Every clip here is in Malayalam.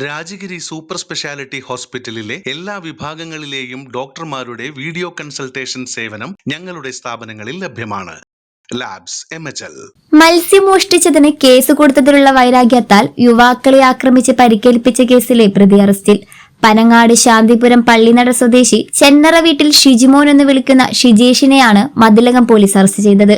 രാജഗിരി സൂപ്പർ സ്പെഷ്യാലിറ്റി ഹോസ്പിറ്റലിലെ എല്ലാ വിഭാഗങ്ങളിലെയും ഡോക്ടർമാരുടെ വീഡിയോ കൺസൾട്ടേഷൻ സേവനം ഞങ്ങളുടെ സ്ഥാപനങ്ങളിൽ ലഭ്യമാണ്. ലാബ്സ് മത്സ്യം മോഷ്ടിച്ചതിന് കേസ് കൊടുത്തതിലുള്ള വൈരാഗ്യത്താൽ യുവാക്കളെ ആക്രമിച്ച് പരിക്കേൽപ്പിച്ച കേസിലെ പ്രതി അറസ്റ്റിൽ. പനങ്ങാട് ശാന്തിപുരം പള്ളിനട സ്വദേശി ചെന്നറ വീട്ടിൽ ഷിജിമോൻ എന്ന് വിളിക്കുന്ന ഷിജേഷിനെയാണ് മതിലകം പോലീസ് അറസ്റ്റ് ചെയ്തത്.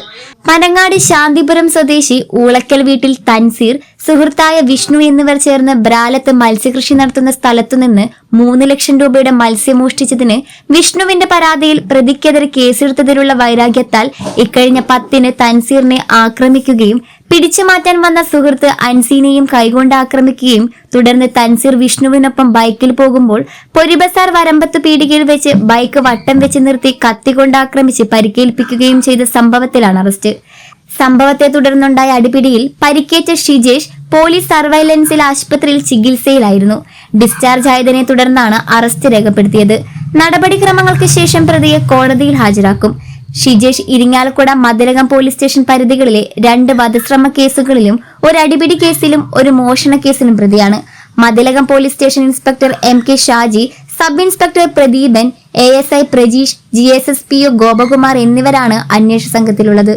പനങ്ങാട് ശാന്തിപുരം സ്വദേശി ഊളക്കൽ വീട്ടിൽ തൻസീർ സുഹൃത്തായ വിഷ്ണു എന്നിവർ ചേർന്ന് ബ്രാലത്ത് മത്സ്യകൃഷി നടത്തുന്ന സ്ഥലത്തുനിന്ന് മൂന്ന് ലക്ഷം രൂപയുടെ മത്സ്യം മോഷ്ടിച്ചതിന് വിഷ്ണുവിന്റെ പരാതിയിൽ പ്രതിക്കെതിരെ കേസെടുത്തതിലുള്ള വൈരാഗ്യത്താൽ ഇക്കഴിഞ്ഞ പത്തിന് തൻസീറിനെ ആക്രമിക്കുകയും പിടിച്ചു മാറ്റാൻ വന്ന സുഹൃത്ത് അൻസീനെയും കൈകൊണ്ട് ആക്രമിക്കുകയും തുടർന്ന് തൻസീർ വിഷ്ണുവിനൊപ്പം ബൈക്കിൽ പോകുമ്പോൾ പൊരിബസാർ വരമ്പത്ത് പീടികയിൽ വെച്ച് ബൈക്ക് വട്ടം വെച്ച് നിർത്തി കത്തികൊണ്ട് ആക്രമിച്ച് പരിക്കേൽപ്പിക്കുകയും ചെയ്ത സംഭവത്തിലാണ് അറസ്റ്റ്. സംഭവത്തെ തുടർന്നുണ്ടായ അടിപിടിയിൽ പരിക്കേറ്റ ഷിജേഷ് പോലീസ് സർവൈലൻസിൽ ആശുപത്രിയിൽ ചികിത്സയിലായിരുന്നു. ഡിസ്ചാർജ് ആയതിനെ തുടർന്നാണ് അറസ്റ്റ് രേഖപ്പെടുത്തിയത്. നടപടിക്രമങ്ങൾക്ക് ശേഷം പ്രതിയെ കോടതിയിൽ ഹാജരാക്കും. ഷിജേഷ് ഇരിങ്ങാലക്കുട മതിലകം പോലീസ് സ്റ്റേഷൻ പരിധികളിലെ രണ്ട് വധശ്രമ കേസുകളിലും ഒരു അടിപിടി കേസിലും ഒരു മോഷണ കേസിലും പ്രതിയാണ്. Mathilakam police station inspector M K Shaji sub inspector Pradeepan A S I Prajeesh G S S P O Gopakumar എന്നിവരാണ് അന്വേഷണ സംഘത്തിലുള്ളത്.